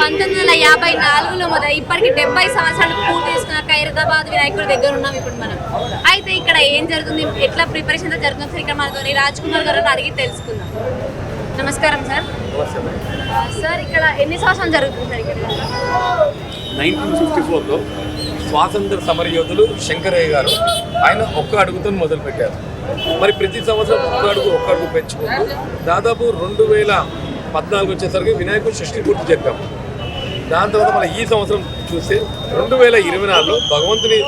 పంతొమ్మిది వందల యాభై నాలుగులో మొదలు ఇప్పటికి డెబ్బై సంవత్సరాలు పూర్తి చేసుకున్న ఖైరతాబాద్ వినాయకుడి దగ్గర ఉన్నాం ఇప్పుడు మనం. అయితే ఇక్కడ ఏం జరుగుతుంది? ఎట్లా ప్రిపరేషన్ జరుగుతుంది ఇక్కడ మనతో రాజ్ కుమార్ గారిని అడిగి తెలుసుకుందాం. నమస్కారం సార్. సార్ ఇక్కడ ఎన్ని సంవత్సరాలు జరుగుతుంది సార్ ఇక్కడ? నైన్టీన్ ఫిఫ్టీ ఫోర్లో స్వాతంత్ర సమరయోధులు శంకరయ్య గారు ఆయన ఒక్క అడుగుతో మొదలుపెట్టారు. మరి ప్రతి సంవత్సరం ఒక్క అడుగు ఒక్క అడుగు పెంచుకుంటూ దాదాపు రెండు వేల పద్నాలుగు వచ్చేసరికి వినాయకుడు షష్ఠి పూర్తి చెప్పాము దాని తర్వాత మన ఈ సంవత్సరం చూస్తే రెండు వేల ఇరవై నాలుగులో భగవంతుని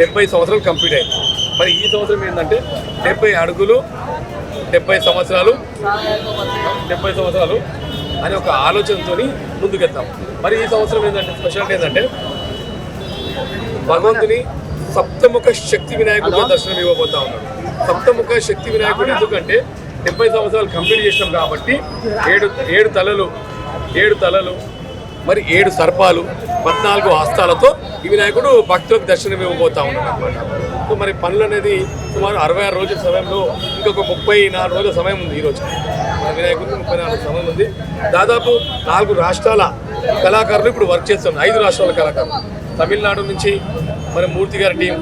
డెబ్బై సంవత్సరాలు కంప్లీట్ అయింది. మరి ఈ సంవత్సరం ఏంటంటే డెబ్బై అడుగులు డెబ్బై సంవత్సరాలు డెబ్బై సంవత్సరాలు అనే ఒక ఆలోచనతో ముందుకెళ్తాం. మరి ఈ సంవత్సరం ఏంటంటే స్పెషాలిటీ ఏంటంటే భగవంతుని సప్తముఖ శక్తి వినాయకుడిగా దర్శనం ఇవ్వబోతా ఉన్నాడు. సప్తముఖ శక్తి వినాయకుడు ఎందుకంటే డెబ్బై సంవత్సరాలు కంప్లీట్ చేసినాం కాబట్టి ఏడు ఏడు తలలు ఏడు తలలు మరి ఏడు సర్పాలు పద్నాలుగు హస్తాలతో ఈ వినాయకుడు భక్తులకు దర్శనం ఇవ్వబోతా ఉన్నాడు అనమాట సో మరి పనులు అనేది సుమారు అరవై ఆరు రోజుల సమయంలో ఇంకొక ముప్పై నాలుగు రోజుల సమయం ఉంది ఈరోజు. మన వినాయకుడికి ముప్పై నాలుగు సమయం ఉంది. దాదాపు నాలుగు రాష్ట్రాల కళాకారులు ఇప్పుడు వర్క్ చేస్తున్నారు. ఐదు రాష్ట్రాల కళాకారులు. తమిళనాడు నుంచి మన మూర్తి గారి టీం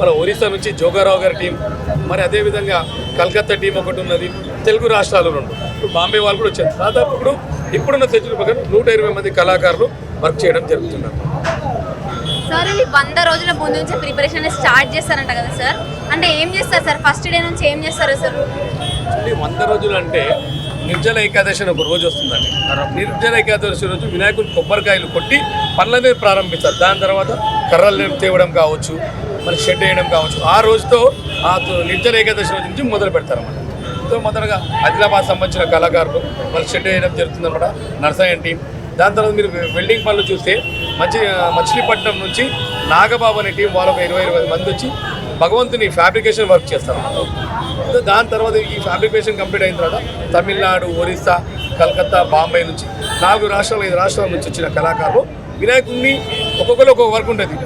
మన ఒరిస్సా నుంచి జోగారావు గారి టీం మరి అదేవిధంగా కలకత్తా టీం ఒకటి ఉన్నది తెలుగు రాష్ట్రాలు రెండు. ఇప్పుడు బాంబే వాళ్ళు కూడా వచ్చారు. దాదాపు ఇప్పుడు ఇప్పుడున్న సెచ్చుల ప్రకారం నూట ఇరవై మంది కళాకారులు వర్క్ చేయడం జరుగుతున్నారు. సార్ ఇది వంద రోజుల ముందు నుంచి ప్రిపరేషన్ స్టార్ట్ చేస్తారంట కదా సార్? అంటే ఏం చేస్తారు సార్? ఫస్ట్ డే నుంచి ఏం చేస్తారు సార్? వంద రోజులు అంటే నిర్జల ఏకాదశి అని ఒక రోజు వస్తుందండి. నిర్జల ఏకాదశి రోజు వినాయకుడు కొబ్బరికాయలు కొట్టి పనుల మీద ప్రారంభిస్తారు. దాని తర్వాత కర్రలు తేవడం కావచ్చు మరి షెడ్ వేయడం కావచ్చు ఆ రోజుతో ఆ తో- నిర్జల ఏకాదశి రోజు నుంచి మొదలు పెడతారు అన్నమాట. సో మొదటగా ఆదిలాబాద్ సంబంధించిన కళాకారులు వాళ్ళు షెడ్ వేయడం జరుగుతుంది అనమాట నర్సయ్య టీం దాని తర్వాత మీరు వెల్డింగ్ పనులు చూస్తే మంచి మచిలీపట్నం నుంచి నాగబాబు అనే టీం వాళ్ళ ఇరవై ఇరవై మంది వచ్చి భగవంతుని ఫ్యాబ్రికేషన్ వర్క్ చేస్తారు సో దాని తర్వాత ఈ ఫ్యాబ్రికేషన్ కంప్లీట్ అయిన తర్వాత తమిళనాడు ఒరిస్సా కలకత్తా బాంబే నుంచి నాలుగు రాష్ట్రాలు ఐదు రాష్ట్రాల నుంచి వచ్చిన కళాకారులు వినాయకుడిని ఒక్కొక్కరు ఒక్కొక్క వర్క్ ఉంటుంది.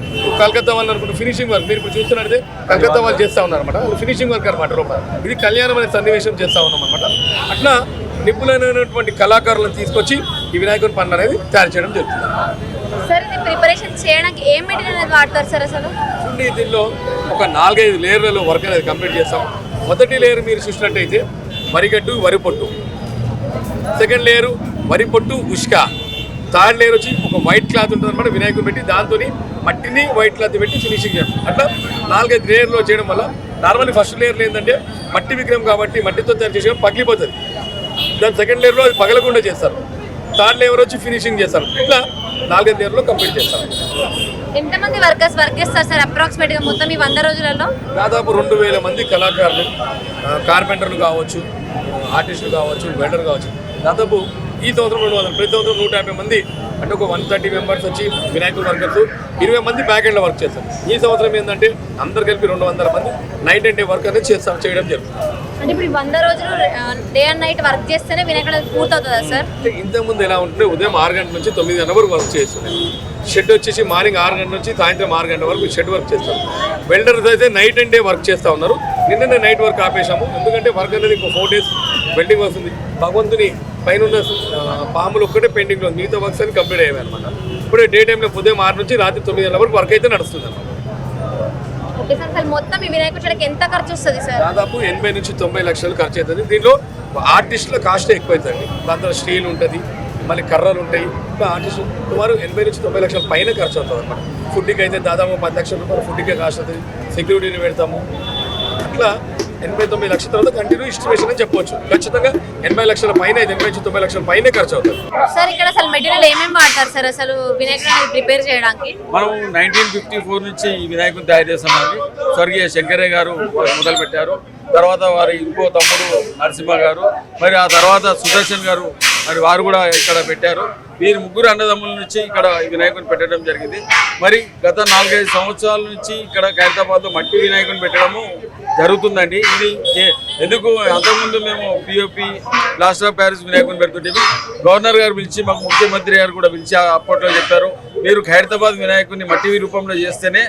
కలకత్తా వాళ్ళు అనుకుంటే ఫినిషింగ్ వర్క్ మీరు ఇప్పుడు చూస్తున్నట్టే కలకత్తా వాళ్ళు చేస్తూ ఉన్నారన్నమాట. వాళ్ళు ఫినిషింగ్ వర్క్ అనమాట రూప. ఇది కళ్యాణం అనే సన్నివేశం చేస్తూ ఉన్నాం అనమాట అట్లా నిపుణులైనటువంటి కళాకారులను తీసుకొచ్చి ఈ వినాయకుని పనులు అనేది తయారు చేయడం జరుగుతుంది. సార్ ఇది ప్రిపరేషన్ చేయడానికి ఏం మెటీరియల్ అనేది వాడతారు సార్ అసలు? చూడండి దీనిలో ఒక నాలుగైదు లేయర్లలో వర్క్ అనేది కంప్లీట్ చేస్తాం. మొదటి లేయర్ మీరు చూసినట్టయితే వరిగడ్డు వరి పొట్టు. సెకండ్ లేయరు వరి పొట్టు ఉష్క. థర్డ్ లేయర్ వచ్చి ఒక వైట్ క్లాత్ ఉంటుంది అనమాట వినాయకుడు పెట్టి దాంతో మట్టిని వైట్ క్లాత్ పెట్టి ఫినిషింగ్ చేయడం అట్లా నాలుగైదు లేయర్లో చేయడం వల్ల నార్మల్లీ ఫస్ట్ లేయర్లో ఏంటంటే మట్టి విగ్రహం కాబట్టి మట్టితో తయారు చేసిన పగిలిపోతుంది. దాని సెకండ్ లేయర్లో అది పగలకుండా చేస్తారు. థర్డ్ లేయర్ వచ్చి ఫినిషింగ్ చేస్తారు. ఇట్లా నాలుగైదు లేయర్లో కంప్లీట్ చేస్తారు. ఎంతమంది వర్కర్స్ వర్క్ చేస్తారు సార్ అప్రాక్సిమేట్గా మొత్తం ఈ వంద రోజులలో? దాదాపు రెండు వేల మంది కళాకారులు కార్పెంటర్లు కావచ్చు ఆర్టిస్టులు కావచ్చు వెల్డర్ కావచ్చు. దాదాపు ఈ సంవత్సరం రెండు వందలు ప్రతి సంవత్సరం నూట యాభై మంది. అంటే ఒక వన్ థర్టీ మెంబర్స్ వచ్చి వినాయకుడు వర్కర్స్ ఇరవై మంది బ్యాక్ ఎండ్లో వర్క్ చేస్తారు. ఈ సంవత్సరం ఏంటంటే అందరు కలిపి రెండు వందల మంది నైట్ అండ్ డే వర్క్ అనేది చేస్తాం చేయడం జరుగుతుంది. అంటే ఇప్పుడు వంద రోజులు డే అండ్ నైట్ వర్క్ చేస్తేనే వినాయకుడు పూర్తవుతుందా సార్? అంటే ఇంతకుముందు ఎలా ఉంటుంటే ఉదయం ఆరు గంటల నుంచి తొమ్మిది గంటల వరకు వర్క్ చేస్తుండే. షెడ్ వచ్చేసి మార్నింగ్ ఆరు గంటల నుంచి సాయంత్రం ఆరు గంటల వరకు షెడ్ వర్క్ చేస్తాం. వెల్డర్స్ అయితే నైట్ అండ్ డే వర్క్ చేస్తూ ఉన్నారు. నిన్ననే నైట్ వర్క్ ఆపేశాము. ఎందుకంటే వర్క్ అనేది ఇంకో ఫోర్ డేస్ వెల్డింగ్ వస్తుంది భగవంతుని పైన ఉన్న పాములు ఒక్కటే పెండింగ్లో ఉంది. మిగతా వర్క్స్ అని కంప్లీట్ అయ్యాయి అనమాట ఇప్పుడు డే టైంలో ఉదయం ఆరు నుంచి రాత్రి తొమ్మిది గంటల వరకు వర్క్ అయితే నడుస్తుంది అన్నమాట ఓకే సార్ అసలు మొత్తం ఈ వినాయకుడి చెడకి ఎంత ఖర్చు వస్తుంది సార్? దాదాపు ఎనభై నుంచి తొంభై లక్షలు ఖర్చు అవుతుంది దీనిలో ఆర్టిస్టుల కాస్ట్ ఎక్కువ అవుతుంది దాంతో స్టీల్ ఉంటుంది మళ్ళీ కర్రలు ఉంటాయి. ఆర్టిస్ట్ సుమారు ఎనభై నుంచి తొంభై లక్షల పైన ఖర్చు అవుతుంది అనమాట ఫుడ్కి అయితే దాదాపు పది లక్షల రూపాయలు ఫుడ్కే కాస్ట్ అవుతుంది. సెక్యూరిటీని పెడతాము. అట్లా ఎనభై తొమ్మిది లక్షల తర్వాత కంటిన్యూ ఇస్టిమేషన్ అని చెప్పొచ్చు. ఖచ్చితంగా ఎనభై లక్షల పైన అయితే ఎనభై నుంచి తొంభై లక్షల పైనే ఖర్చు అవుతుంది సార్ ఇక్కడ అసలు మెటీరియల్ ఏమేమి వాడతారు సార్? అసలు వినాయకుడు ప్రిపేర్ చేయడానికి? మనం నైన్టీన్ ఫిఫ్టీ ఫోర్ నుంచి ఈ వినాయకుని తయారు చేస్తున్నామండి. స్వర్గీయ శంకరయ్య గారు మొదలు పెట్టారు తర్వాత వారి ఇంకో తమ్ముడు నరసింహ గారు. మరి ఆ తర్వాత సుదర్శన్ గారు మరి వారు కూడా ఇక్కడ పెట్టారు. వీరి ముగ్గురు అన్నదమ్ముల నుంచి ఇక్కడ వినాయకుని పెట్టడం జరిగింది. మరి గత నాలుగైదు సంవత్సరాల నుంచి ఇక్కడ ఖైరతాబాద్లో మట్టి వినాయకుని పెట్టడము జరుగుతుందండి. ఇది ఎందుకు అంతకుముందు మేము పిఓపి ప్లాస్టర్ ఆఫ్ ప్యారిస్ వినాయకుని పెడుతుంటే గవర్నర్ గారు పిలిచి మాకు ముఖ్యమంత్రి గారు కూడా పిలిచి అప్పట్లో చెప్పారు. మీరు ఖైరతాబాద్ వినాయకుని మట్టి రూపంలో చేస్తేనే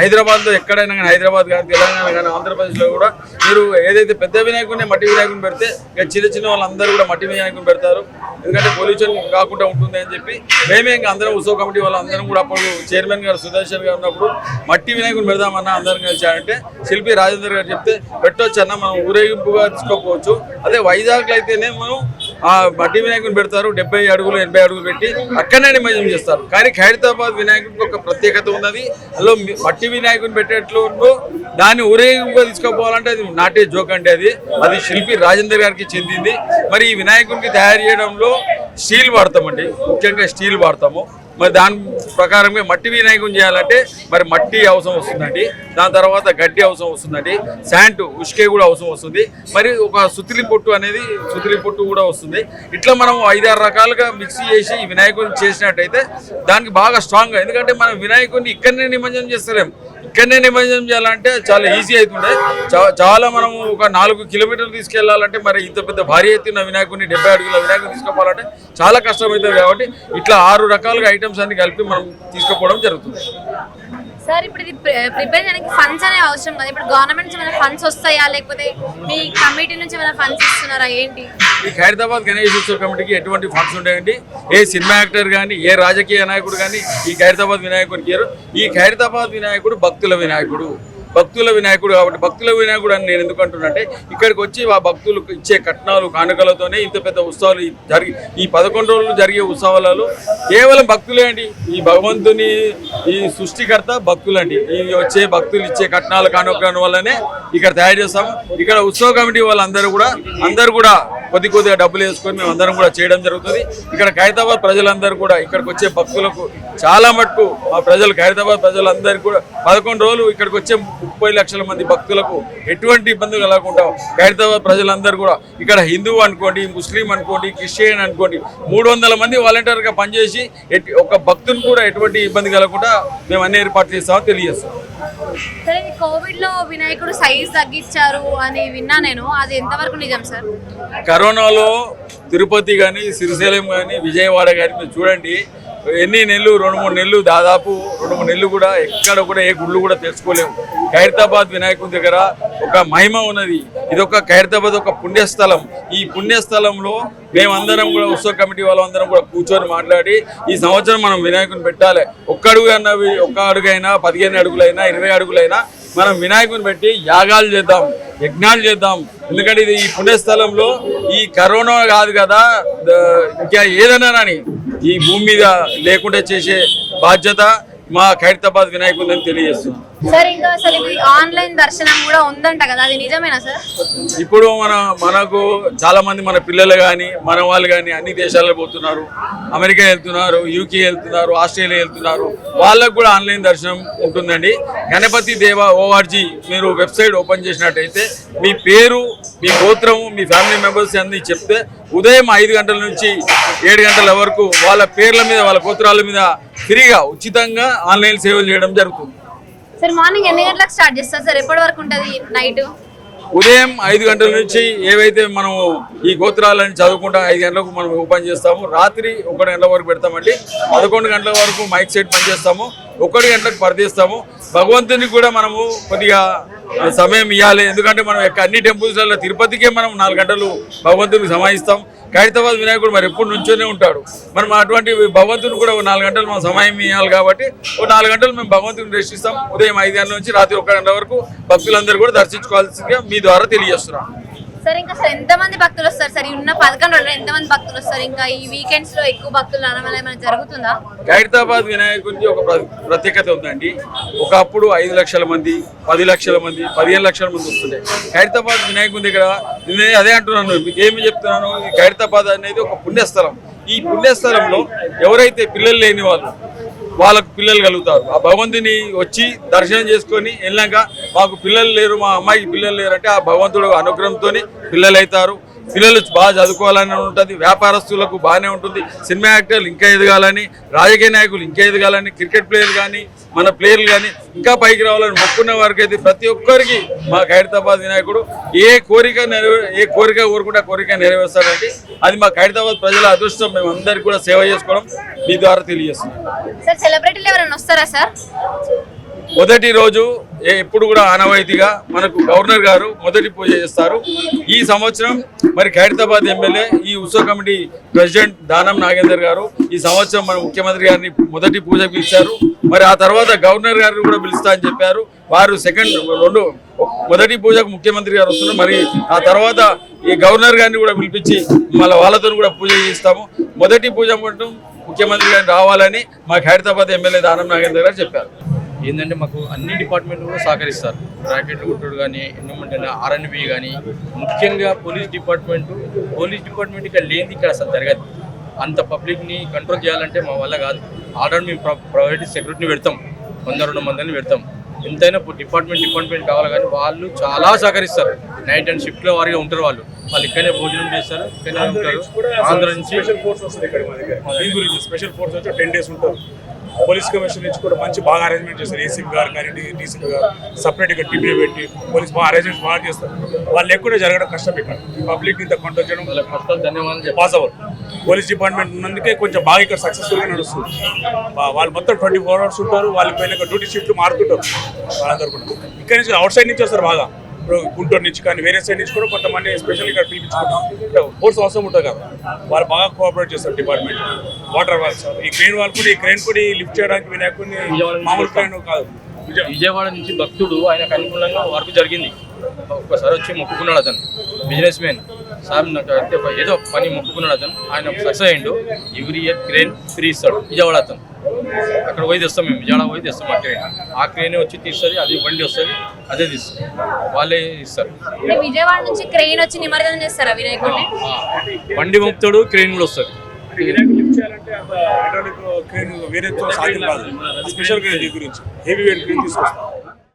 హైదరాబాద్లో ఎక్కడైనా కానీ హైదరాబాద్ కానీ తెలంగాణ కానీ ఆంధ్రప్రదేశ్లో కూడా మీరు ఏదైతే పెద్ద వినాయకుని మట్టి వినాయకుని పెడితే ఇక చిన్న చిన్న వాళ్ళందరూ కూడా మట్టి వినాయకుని పెడతారు. ఎందుకంటే పొల్యూషన్ కాకుండా ఉంటుంది అని చెప్పి మేమే ఇంకా అందరం ఉత్సవ కమిటీ వాళ్ళు అందరం కూడా అప్పుడు చైర్మన్ గారు సుదర్శన్ గారు ఉన్నప్పుడు మట్టి వినాయకుడు పెడదామన్నా అందరం కలిసాడంటే శిల్పి రాజేందర్ గారు చెప్తే పెట్టొచ్చు మనం ఊరేగింపుగా తీసుకోకపోవచ్చు. అదే వైజాగ్లో అయితేనే మనం ఆ మట్టి వినాయకుని పెడతారు డెబ్బై అడుగులు ఎనభై అడుగులు పెట్టి అక్కడనే నిమజ్జనం చేస్తారు. కానీ ఖైరతాబాద్ వినాయకుడికి ఒక ప్రత్యేకత ఉన్నది. అందులో మట్టి వినాయకుని పెట్టేట్లు దాన్ని ఊరేగింపుగా తీసుకోపోవాలంటే అది నాటే జోక్ అంటే అది. అది శిల్పి రాజేందర్ గారికి చెందింది. మరి ఈ వినాయకునికి తయారు చేయడంలో స్టీల్ వాడతామండి. ముఖ్యంగా స్టీల్ వాడతాము. మరి దాని ప్రకారంగా మట్టి వినాయకం చేయాలంటే మరి మట్టి అవసరం వస్తుందండి. దాని తర్వాత గడ్డి అవసరం వస్తుందండి. శాంట్ ఉష్కే కూడా అవసరం వస్తుంది. మరి ఒక సుతిలి పొట్టు అనేది సుతిలి పొట్టు కూడా వస్తుంది. ఇట్లా మనం ఐదారు రకాలుగా మిక్స్ చేసి వినాయకుడిని చేసినట్టయితే దానికి బాగా స్ట్రాంగ్ ఎందుకంటే మనం వినాయకుడిని ఇక్కడనే నిమజ్జనం చేస్తలేం. ఇక్కడనే నిమజ్జనం చేయాలంటే చాలా ఈజీ అవుతుండే చాలా మనం ఒక నాలుగు కిలోమీటర్లు తీసుకెళ్ళాలంటే మరి ఇంత పెద్ద భారీ ఎత్తున వినాయకుడిని డెబ్బై అడుగుల వినాయకుడిని తీసుకుపోవాలంటే చాలా కష్టమవుతుంది కాబట్టి ఇట్లా ఆరు రకాలుగా ఐటమ్స్ అన్ని కలిపి మనం తీసుకుపోవడం జరుగుతుంది. సార్ ఇప్పుడు ఇది ప్రిపేర్ చేయడానికి ఫండ్స్ అనే అవసరం కదా ఇప్పుడు గవర్నమెంట్ నుంచి ఏమైనా ఫండ్స్ వస్తాయా? లేకపోతే మీ కమిటీ నుంచి ఏమైనా ఫండ్స్ ఇస్తున్నారా? ఏంటి? ఈ ఖైరతాబాద్ గణేష్ ఉత్సవ కమిటీకి ఎటువంటి ఫండ్స్ ఉంటాయండి? ఏ సినిమా యాక్టర్ కానీ ఏ రాజకీయ నాయకుడు కానీ ఈ ఖైరతాబాద్ వినాయకుడికి ఈ ఖైరతాబాద్ వినాయకుడు భక్తుల వినాయకుడు. భక్తుల వినాయకుడు కాబట్టి భక్తుల వినాయకుడు అని నేను ఎందుకు అంటున్నానంటే ఇక్కడికి వచ్చి ఆ భక్తులు ఇచ్చే కట్నాలు కానుకలతోనే ఇంత పెద్ద ఉత్సవాలు జరిగి ఈ పదకొండు రోజులు జరిగే ఉత్సవాలలో కేవలం భక్తులే అండి. ఈ భగవంతుని ఈ సృష్టికర్త భక్తులండి. ఈ వచ్చే భక్తులు ఇచ్చే కట్నాలు కానుకల వల్లనే ఇక్కడ తయారు చేస్తాము. ఇక్కడ ఉత్సవ కమిటీ వాళ్ళందరూ కూడా అందరూ కూడా కొద్ది కొద్దిగా డబ్బులు వేసుకొని మేము అందరం కూడా చేయడం జరుగుతుంది. ఇక్కడ ఖైరతాబాద్ ప్రజలందరూ కూడా ఇక్కడికి వచ్చే భక్తులకు చాలా మటుకు మా ప్రజలు ఖైరతాబాద్ ప్రజలందరికీ కూడా పదకొండు రోజులు ఇక్కడికి వచ్చే ముప్పై లక్షల మంది భక్తులకు ఎటువంటి ఇబ్బంది కలగకుండా ఖైరతాబాద్ ప్రజలందరూ కూడా ఇక్కడ హిందువు అనుకోండి ముస్లిం అనుకోండి క్రిస్టియన్ అనుకోండి మూడు వందల మంది వాలంటీర్గా పనిచేసి ఒక భక్తుని కూడా ఎటువంటి ఇబ్బంది కలగకుండా మేము అన్ని ఏర్పాట్లు చేస్తామని తెలియజేస్తాం. సరే ఇది కోవిడ్లో వినాయకుడు సైజ్ తగ్గించారు అని విన్నా నేను. అది ఎంతవరకు నిజం సార్? కరోనాలో తిరుపతి కానీ శ్రీశైలం కానీ విజయవాడ కానీ మీరు చూడండి ఎన్ని నెలలు? రెండు మూడు నెలలు దాదాపు రెండు మూడు నెలలు కూడా ఎక్కడ కూడా ఏ గుళ్ళు కూడా తెలుసుకోలేము ఖైరతాబాద్ వినాయకుని దగ్గర ఒక మహిమ ఉన్నది. ఇది ఒక ఖైరతాబాద్ ఒక పుణ్యస్థలం. ఈ పుణ్యస్థలంలో మేమందరం కూడా ఉత్సవ కమిటీ వాళ్ళందరం కూడా కూర్చొని మాట్లాడి ఈ సంవత్సరం మనం వినాయకుని పెట్టాలి. ఒక్కడుగు అన్నవి ఒక్క అడుగైనా పదిహేను అడుగులైనా ఇరవై అడుగులైనా మనం వినాయకుని పెట్టి యాగాలు చేద్దాం యజ్ఞాలు చేద్దాం. ఎందుకంటే ఇది ఈ పుణ్యస్థలంలో ఈ కరోనా కాదు కదా ఇంకా ఏదైనా రాని ఈ భూమి మీద లేకుండా చేసే బాధ్యత మా ఖైరతాబాద్ వినాయకుందని తెలియజేస్తుంది సార్ ఇంకా అసలు ఇది ఆన్లైన్ దర్శనం కూడా ఉందంట కదా అది నిజమేనా సార్? ఇప్పుడు మన మనకు చాలా మంది మన పిల్లలు కానీ మన వాళ్ళు కానీ అన్ని దేశాలకు పోతున్నారు. అమెరికా వెళ్తున్నారు యూకే వెళ్తున్నారు ఆస్ట్రేలియా వెళ్తున్నారు. వాళ్ళకు కూడా ఆన్లైన్ దర్శనం ఉంటుందండి. గణపతి దేవ ఓఆర్జీ మీరు వెబ్సైట్ ఓపెన్ చేసినట్టయితే మీ పేరు మీ గోత్రము మీ ఫ్యామిలీ మెంబర్స్ అన్ని చెప్తే ఉదయం ఐదు గంటల నుంచి ఏడు గంటల వరకు వాళ్ళ పేర్ల మీద వాళ్ళ గోత్రాల మీద ఫ్రీగా ఉచితంగా ఆన్లైన్ సేవలు చేయడం జరుగుతుంది. సార్ మార్నింగ్ ఎన్ని గంటలకు స్టార్ట్ చేస్తారు సార్? ఎప్పటి వరకు ఉంటుంది నైట్ ఉదయం ఐదు గంటల నుంచి ఏవైతే మనం ఈ గోత్రాలని చదువుకుంటాం ఐదు గంటలకు మనం ఓపెన్ చేస్తాము. రాత్రి ఒకటి గంటల వరకు పెడతామండి. పదకొండు గంటల వరకు మైక్ సెట్ పనిచేస్తాము. ఒకటి గంటలకు పరిధిస్తాము భగవంతుని కూడా మనము కొద్దిగా సమయం ఇవ్వాలి ఎందుకంటే మనం యొక్క అన్ని టెంపుల్స్లలో తిరుపతికే మనం నాలుగు గంటలు భగవంతుడికి సమాయిస్తాం. ఖైరతాబాద్ వినాయకుడు మరి ఎప్పుడు నుంచోనే ఉంటాడు. మనం అటువంటి భగవంతుని కూడా ఒక నాలుగు గంటలు మనం సమయం ఇవ్వాలి కాబట్టి ఒక నాలుగు గంటలు మేము భగవంతుని దర్శిస్తాం. ఉదయం ఐదు గంటల నుంచి రాత్రి ఒక గంట వరకు భక్తులందరూ కూడా దర్శించుకోవాల్సిందిగా మీ ద్వారా తెలియజేస్తున్నాం. సార్ ఇంకా అసలు ఎంతమంది భక్తులు వస్తారు సార్? ఉన్న పదకొండు రోజులు ఎంతమంది భక్తులు వస్తారు? ఇంకా ఈ వీకెండ్స్లో ఎక్కువ భక్తులు రావడం ఏమైనా జరుగుతుందా? ఖైరతాబాద్ వినాయకుడికి ఒక ప్ర- ప్రత్యేకత ఉందండి. ఒకప్పుడు ఐదు లక్షల మంది పది లక్షల మంది పదిహేను లక్షల మంది వస్తుండే. ఖైరతాబాద్ వినాయకుడి దగ్గర నేను అదే అంటున్నాను మీకు ఏమి చెప్తున్నాను? ఈ ఖైరతాబాద్ అనేది ఒక పుణ్యస్థలం. ఈ పుణ్యస్థలంలో ఎవరైతే పిల్లలు లేని వాళ్ళు వాళ్ళకు పిల్లలు కలుగుతారు. ఆ భగవంతుని వచ్చి దర్శనం చేసుకొని వెళ్ళాక మాకు పిల్లలు లేరు మా అమ్మాయికి పిల్లలు లేరు అంటే ఆ భగవంతుడు అనుగ్రహంతో పిల్లలు అవుతారు పిల్లలు బాగా చదువుకోవాలని ఉంటుంది. వ్యాపారస్తులకు బాగానే ఉంటుంది. సినిమా యాక్టర్లు ఇంకా ఎదగాలని రాజకీయ నాయకులు ఇంకా ఎదగాలని క్రికెట్ ప్లేయర్లు కానీ మన ప్లేయర్లు కానీ ఇంకా పైకి రావాలని మొక్కున్న వారికి అయితే ప్రతి ఒక్కరికి మా ఖైరతాబాద్ వినాయకుడు ఏ కోరిక నెరవే ఏ కోరిక కోరుకుంటే కోరిక నెరవేరుస్తాడంటే అది మా ఖైరతాబాద్ ప్రజల అదృష్టం. మేము అందరికీ కూడా సేవ చేసుకోవడం మీ ద్వారా తెలియజేస్తున్నాం. సార్ సెలబ్రిటీలు ఎవరైనా వస్తారా సార్? మొదటి రోజు ఎప్పుడు కూడా ఆనవాయితీగా మనకు గవర్నర్ గారు మొదటి పూజ చేస్తారు. ఈ సంవత్సరం మరి ఖైరతాబాద్ ఎమ్మెల్యే ఈ ఉత్సవ కమిటీ ప్రెసిడెంట్ దానం నాగేందర్ గారు ఈ సంవత్సరం మన ముఖ్యమంత్రి గారిని మొదటి పూజ పిలిచారు. మరి ఆ తర్వాత గవర్నర్ గారిని కూడా పిలుస్తా అని చెప్పారు. వారు సెకండ్ రెండు మొదటి పూజకు ముఖ్యమంత్రి గారు వస్తున్నారు. మరి ఆ తర్వాత ఈ గవర్నర్ గారిని కూడా పిలిపించి మళ్ళీ వాళ్ళతో కూడా పూజ చేయిస్తాము. మొదటి పూజ మటు ముఖ్యమంత్రి గారిని రావాలని మాకు హైదరాబాద్ ఎమ్మెల్యే దానం నాగేందర్ గారు చెప్పారు. ఏంటంటే మాకు అన్ని డిపార్ట్మెంట్లు కూడా సహకరిస్తారు. రాకెట్ కుట్టుడు కానీ ఎన్విమెంట్ ఆర్ఎన్బి కానీ ముఖ్యంగా పోలీస్ డిపార్ట్మెంట్ పోలీస్ డిపార్ట్మెంట్ ఇక్కడ లేనిది ఇక్కడ అసలు జరగదు. అంత పబ్లిక్ని కంట్రోల్ చేయాలంటే మా వల్ల కాదు. ఆర్డర్ మేము ప్రైవేట్ సెక్యూరిటీని పెడతాం. వంద రెండు మందిని పెడతాం. ఎంతైనా డిపార్ట్మెంట్ డిపార్ట్మెంట్ కావాలి కానీ వాళ్ళు చాలా సహకరిస్తారు. నైట్ అండ్ షిఫ్ట్లో వారిగా ఉంటారు వాళ్ళు. వాళ్ళు ఇక్కడనే భోజనం చేస్తారు ఇక్కడనే ఉంటారు. ఆంధ్ర నుంచి స్పెషల్ ఫోర్స్ వస్తుంది ఇక్కడ మన దగ్గర స్పెషల్ ఫోర్స్ వచ్చి టెన్ డేస్ ఉంటారు. పోలీస్ కమిషన్ నుంచి కూడా మంచి బాగా అరేంజ్మెంట్ చేస్తారు ఏసీపీ గారు కానీ డీసీపీ గారు. సపరేట్ ఇక్కడ టీపీ పెట్టి పోలీస్ బాగా అరేంజ్మెంట్స్ బాగా చేస్తారు. వాళ్ళు ఎక్కడ జరగడం కష్టం ఇక్కడ. పబ్లిక్ ఇంత కంట్రోల్ చేయడం ధన్యవాదాలు పాసిబుల్ పోలీస్ డిపార్ట్మెంట్ ఉన్నందుకే కొంచెం బాగా ఇక్కడ సక్సెస్ఫుల్గా నడుస్తుంది. వాళ్ళు మొత్తం ట్వంటీ ఫోర్ అవర్స్ ఉంటారు వాళ్ళ పైన డ్యూటీ షిఫ్ట్ మారుతుంటారు. వాళ్ళందరూ కూడా. ఇక్కడ నుంచి అవుట్ సైడ్ నుంచి వస్తారు బాగా. ఇప్పుడు గుంటూరు నుంచి కానీ వేరే సైడ్ నుంచి కూడా కొంతమంది స్పెషల్ ఇక్కడ పిలిపించుకుంటాం. ఫోర్స్ అవసరం ఉంటుంది కదా. వాళ్ళు బాగా కోఆపరేట్ చేస్తారు డిపార్ట్మెంట్ వాటర్ వాల్స్ ఈ క్రెయిన్ వాళ్ళు కూడా ఈ క్రెయిన్ కూడా లిఫ్ట్ చేయడానికి వినాయకుడిని మామూలు క్రెయిన్ కాదు. విజయ- విజయవాడ నుంచి భక్తుడు ఆయనకు అనుకూలంగా వర్క్ జరిగింది. ఒక్కసారి వచ్చి మొక్కుకున్నాడు అతను. బిజినెస్ మ్యాన్ సార్ నాకు అంటే ఏదో పని మొక్కుకున్నాడు అతను. ఆయన సక్సెస్ అయ్యిండు. ఎవ్రీ ఇయర్ క్రేన్ ఫ్రీ ఇస్తాడు. విజయవాడ అతను. అక్కడ పోయి తెస్తాం మేము. విజయవాడ పోయి తెస్తాం. ఆ క్రేన్ ఆ క్రేన్ వచ్చి తీస్తుంది అది బండి వస్తుంది. అదే తీస్తుంది వాళ్ళే ఇస్తారు. అంటే విజయవాడ నుంచి క్రెయిన్ వచ్చి నిమజ్జనం చేస్తారా వినాయకుడిని ఆ, బండి మొక్కుతాడు క్రేన్ కూడా వస్తుంది. వినాయకుడు లిఫ్ట్ చేయాలంటే హైడ్రాలిక్ క్రెయిన్ వేరే స్పెషల్ క్రెయిన్ గురించి. హెవీ వెయిట్ క్రెయిన్ తీసుకొస్తాం.